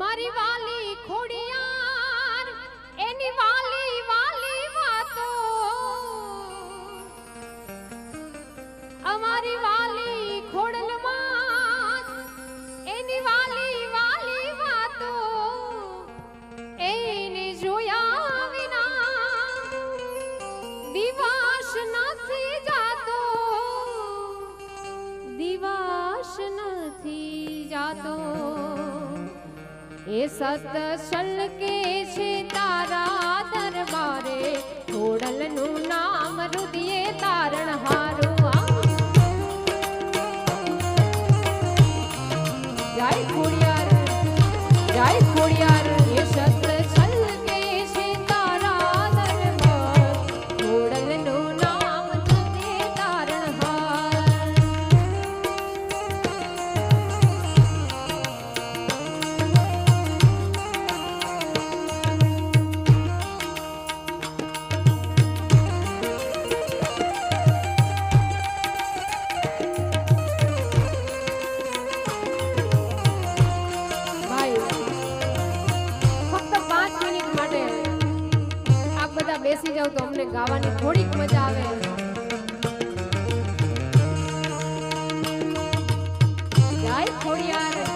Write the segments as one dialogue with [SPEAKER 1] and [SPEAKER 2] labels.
[SPEAKER 1] મારી વાલી ખોડિયાર, એની વાલી વાલી વાતો. અમારી વાલી ખોડલમાં, એની વાલી વાલી વાતો. એને જોયા વિના દિવાશ નથી જાતો. દિવાસ નથી જાતો. એ સત સલકે છે તારા દરબારે ખોડલનું નામ રુદિયે તારણ હારું. ગીતા બેસી જાઉં તો અમને ગાવાની થોડીક મજા આવે. જાય થોડી યાર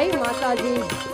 [SPEAKER 1] જય માતાજી.